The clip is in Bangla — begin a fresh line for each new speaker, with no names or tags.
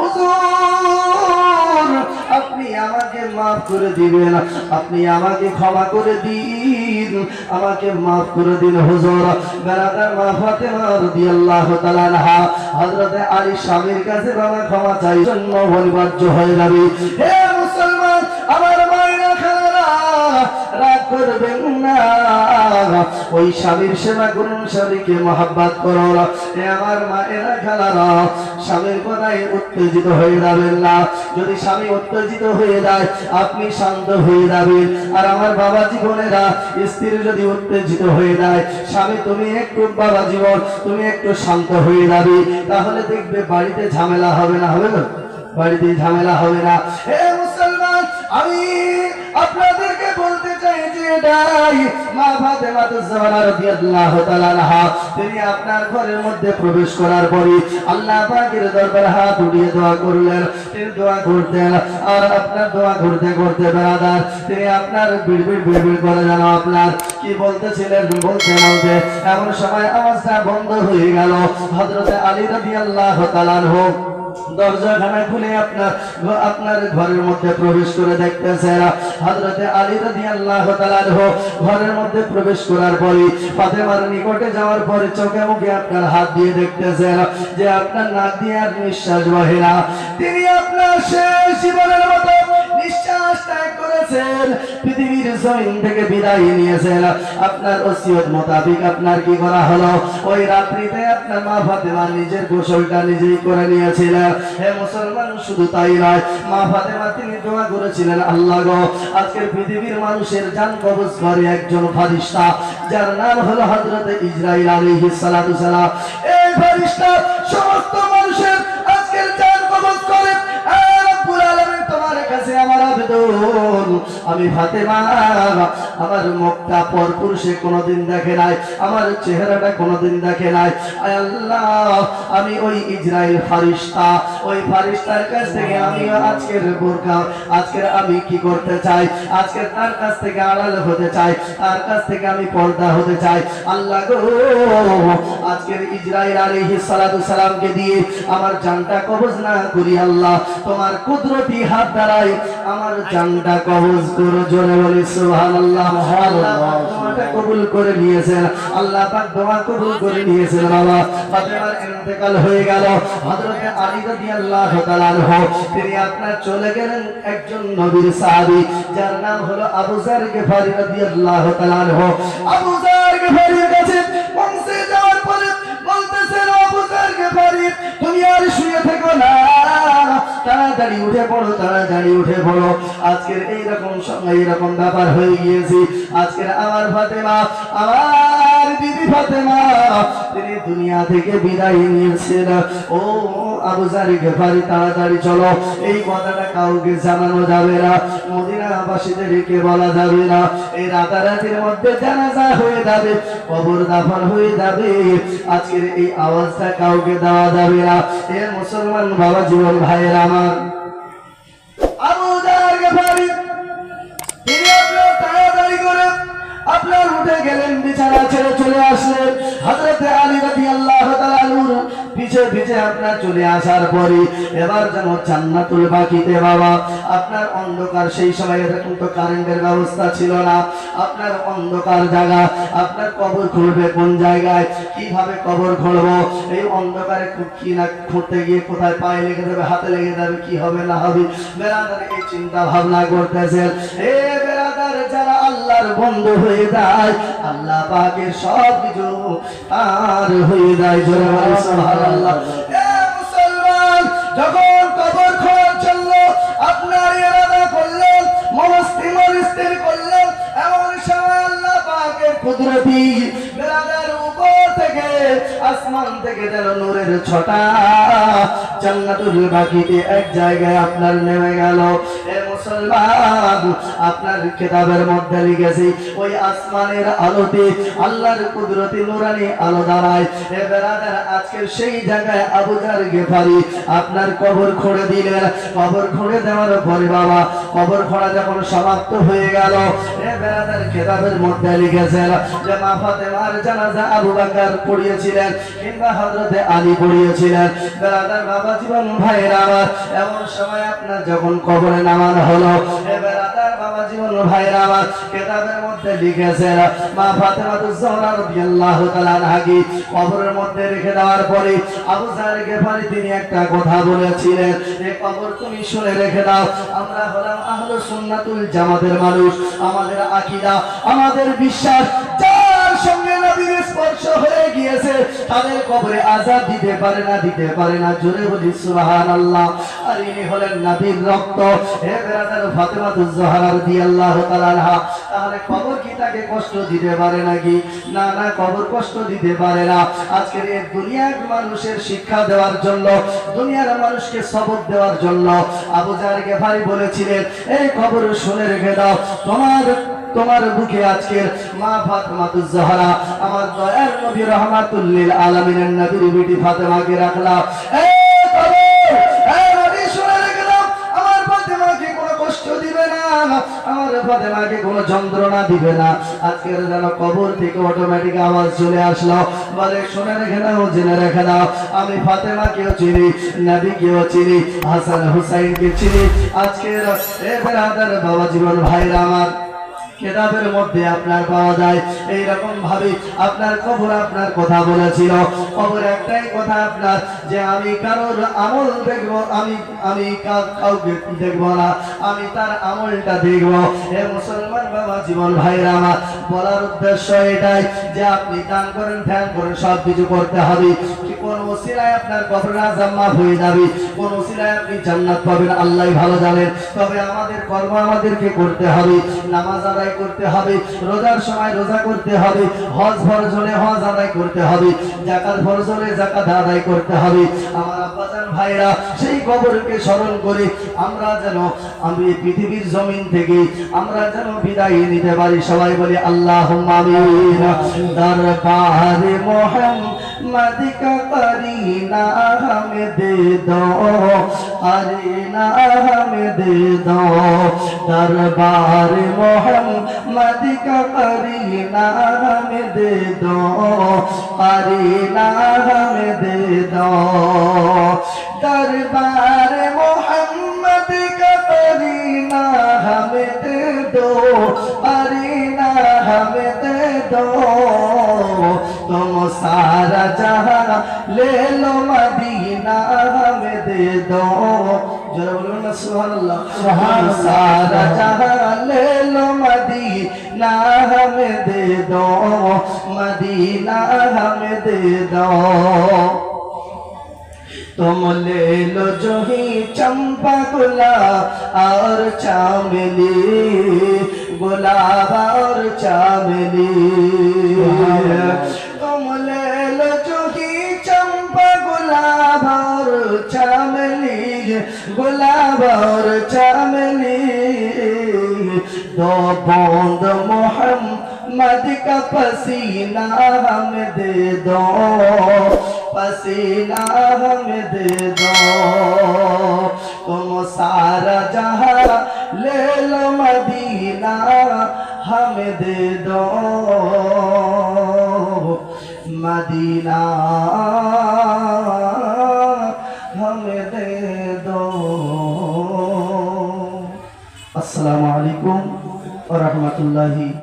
হুজুর, আপনি আমাকে মাফ করে দিবেন, আপনি আমাকে ক্ষমা করে দিন, আমাকে মাফ করে দিন হুজুর। বেড়াদার মা ফাতেমা রাদিয়াল্লাহু তাআলা আলী স্বামীর কাছে বাবা ক্ষমা চাই জন্য অনিবার্য হয়ে যাবে। হে মুসলমান, আমার মায়েরা খালা রাগ করবেন না। ওই স্বামীর সেবা করুন, স্বামীকে মহাব্বাত করো এ আমার মায়েরা খালারা, স্বামীর কথায় উত্তেজিত হয়ে যাবেন না। যদি স্বামী উত্তেজিত হয়ে যায়, আপনি শান্ত হয়ে যাবেন। আর আমার বাবা জীবনেরা, স্ত্রী যদি উত্তেজিত হয়ে যায়, স্বামী তুমি একটু বাবা জীবন, তুমি একটু শান্ত হয়ে যাবে। তাহলে দেখবে বাড়িতে ঝামেলা হবে না হবে না? বাড়িতে ঝামেলা হবে না। হে মুসলমান, আমি কি বলতেছিলেন, বলতে বলতে এমন সময় আওয়াজটা বন্ধ হয়ে গেল। হযরতে আলী রাদিয়াল্লাহু তাআলা আনহু দরজাখানা খুলে আপনার আপনার ঘরের মধ্যে প্রবেশ করে দেখতেছেন হযরতে আলী রাদিয়াল্লাহু আল্লাহ ঘরের মধ্যে প্রবেশ করার পরে ফাতেমার নিকটে যাওয়ার পরে চোখে মুখে আপনার হাত দিয়ে দেখতেছেন যে আপনার নাক দিয়ে আর নিঃশ্বাস বহে না। তিনি আপনার শেষ জীবনের মতো নিঃশ্বাস ত্যাগ করেছেন, পৃথিবীর জমিন থেকে বিদায় নিয়েছেন। আপনার ওসিয়ত আপনার কি করা হলো? ওই রাত্রিতে আপনার মা ফাতেমা নিজের গোসলটা নিজেই করে নিয়েছিলেন হে মুসলমান, শুধু তাই নয়, মা ফাতেমা তিনি দোয়া করেছিলেন, আল্লাহ গো, আজকের পৃথিবীর মানুষের জান কবজ করে একজন ফারিস্তা, যার নাম হলো হযরত ইসরাইল সালাতু সালাম। এই ফারিস্তা সমস্ত মানুষের কাছে আমার আবেদন। আমি ফাতেমা, আমার মুখটা পর পুরুষে কোনোদিন দেখে নাই, আমার চেহারাটা কোনোদিন দেখে নাই। আল্লাহ, আমি ওই ইসরায়েল ফারিস্তা, ওই ফারিস্তার কাছ থেকে আমি আজকের বোরকা আজকের আমি কি করতে চাই? আজকের তার কাছ থেকে আড়াল হতে চাই, তার কাছ থেকে আমি পর্দা হতে চাই। আল্লাহ গো আজকের ইসরায়েল আলাইহিস সালাতু সালামকে দিয়ে আমার জানটা কবজ না করি আল্লাহ। তোমার কুদরতি হাত দ্বারাই আমার জানটা কবজ করো জোরে বলি, সুবহানাল্লাহ। আল্লাহ কবুল করে নিয়েছেন। আল্লাহ পাক দোয়া কবুল করে নিয়েছেন, বাবা। ফাতেমার ইন্তেকাল হয়ে গেল। হযরত আলী রাদিয়াল্লাহু তাআলা আনহু, তিনি আপনার চলে গেলেন একজন নবীর সাহাবী, যার নাম হলো আবু যার গিফারি রাদিয়াল্লাহু তাআলা আনহু। আবু যার গিফারির কাছে তুমি আর শুয়ে থেকো না। তাড়াতাড়ি উঠে পড়ো, তাড়াতাড়ি উঠে পড়ো। আজকের এইরকম সময়, এইরকম ব্যাপার হয়ে গিয়েছে। আজকের আমার ফাতেমা, আমার বিবি ফাতেমা, তিনি দুনিয়া থেকে বিদায় নিয়েছেন ও আবু জারি গেফারি তাড়াতাড়ি চলো, এই কথাটা কাউকে জানানো যাবে না, মদিনাবাসীদেরকে বলা যাবে না। এই রাতারাতির মধ্যে জানাজা হয়ে যাবে, কবর দাফন হয়ে যাবে, আজকের এই আওয়াজটা কাউকে দেওয়া যাবে না। এ মুসলমান বাবা জীবন ভাইয়ের আমার। আপনার উঠে গেলেন বিছানা ছেড়ে আপনার চলে আসার পরে এবার যেন জান্নাতুল বাকিতে, বাবা। আপনার অন্ধকার সেই সময় এরকম তো কারেন্টের ব্যবস্থা ছিল না। আপনার অন্ধকার জায়গা, আপনার কবর খুঁড়বে কোন জায়গায়? কীভাবে কবর খুঁড়বো এই অন্ধকারে কি না খুঁড়তে গিয়ে কোথায় পায়ে লেগে যাবে, হাতে লেগে যাবে, কি হবে না হবে? বেড়াদার এই চিন্তা ভাবনা করতেছেন। এ বেড়াদার যারা আল্লাহর বন্ধু হয়ে যায়, আল্লাহ পাকের সব কিছু আর হয়ে যায়। জোরে সুবহানাল্লাহ। যখন কবর খোঁড়ার জন্য আপনার ইরাদা করলেন মনস্থিমন স্থির করলেন, এমন সময় আল্লাহ পাকের কুদরতি বেড়াদার আসমান থেকে যেন নূরের ছটা জান্নাতুল বাকিতে এক জায়গায় আপনার নেমে গেল। মুসলমান, আপনার কিতাবের মধ্যে লিখেছি, ওই আসমানের আলোতে আল্লাহর কুদরতি নুরানি আলো দাঁড়ায়। এ আজকের সেই জায়গায় আবুজার গেফারি, আপনার কবর খুঁড়ে দিলেন। কবর খুঁড়ে দেওয়ার পরে বাবা, কবর খোঁড়া যখন সমাপ্ত হয়ে গেল, এ বেরাদার কিতাবের মধ্যে লিখেছেন যে, মা ফাতেমার জানাজা আবু বকর পড়িয়েছিলেন, কিংবা হযরতে আলী পড়িয়েছিলেন। বেরাদার বাবা জীবন ভাইয়ের আমার এমন সময় আপনার যখন কবরে নামানো হলো। আবু তিনি একটা কথা বলেছিলেন কবর তুমি শুনে রেখে দাও, আমরা মানুষ, আমাদের আকীদা, আমাদের বিশ্বাস সঙ্গে নবীর স্পর্শ হয়ে গিয়েছে। তাদের কবরে আজাব দিতে পারে না, দিতে পারে না। জোরে বলি, সুবহানাল্লাহ। আর ইনি হলেন নবীর রক্ত। হে তাহলে কবর কি তাকে কষ্ট দিতে পারে নাকি? না না, কবর কষ্ট দিতে পারে না। আজকের এই দুনিয়ার মানুষের শিক্ষা দেওয়ার জন্য, দুনিয়ার মানুষকে সবক দেওয়ার জন্য আবু জার গেফারি বলেছিলেন, এই কবর শুনে রেখে দাও। তোমার তোমার বুকে আজকের মা ফাতেমাতুজ জোহরা আমার দয়ার নবী রহমাতুল্লিল আলামিনের নবীর বিটি ফাতেমাকে রাখলাম। আমার ফাতেমাকে কোনো যন্ত্রণা দিবে না। আজকের চিনি, নবীকেও চিনি, হাসান হুসাইনকে চিনি। আজকের বাবা জীবন ভাইরা আমার কেতাবের মধ্যে আপনার পাওয়া যায়। এই রকম ভাবে আপনার কবর আপনার কথা বলেছিল। কবর একটাই কথা আপনার, যে আমি কারোর আমল দেখব, আমি আমি কাউকে দেখব না, আমি তার আমলটা দেখব। হে মুসলমান বাবা, জীবন ভাইরা আমার, বলার উদ্দেশ্য এটাই যে আপনি দান করেন, ধ্যান করেন সব কিছু করতে হবে। কোন ওসিলায় আপনার কবর আজাম মাফ হয়ে যাবে? কোন ওসিলায় আপনি জান্নাত পাবেন আল্লাহ ভালো জানেন। তবে আমাদের কর্ম আমাদেরকে করতে হবে। নামাজ আদায় করতে হবে, রোজার সময় রোজা করতে হবে, হজ ফরজ হলে হজ আদায় করতে হবে, জাকাত ফরজ হলে জাকাত আদায় করতে হবে। আমার আব্বাজান ভাইরা, সেই কবরকে স্মরণ করে আমরা যেন আমি পৃথিবীর জমিন থেকে আমরা যেন বিদায় নিতে পারি। সবাই বলে আল্লাহ মামিন দরবারে মোহাম মাদিকা করি না দে দো আরে না হামে দে দো। দরবারে মোহাম মাদিকা করি না দে দো আরে না হামে দে দো। दरबार मोहम्मद का करीना हमें दे दो अरीना हमें दे दो तुम सारा जहां ले लो मदीना हमें दे दो जरा बोलो ना सुभान अल्लाह सुभान सारा जहां ले लो मदीना हमें दे दो मदीना हमें दे दो तुम ले लो जो ही चंपा गुलाब और चामेली गुलाब और चामेली तुम ले लो जो ही चंपा गुलाब और चामेली गुलाब और चामेली दो बूंद मोहम्मद का पसीना हमें दे दो पसीना हम दे दो। तुम सारा जहाँ ले लो मदीना, हम दे दो। मदीना हम दे दो। अस्सलाम वालेकुम और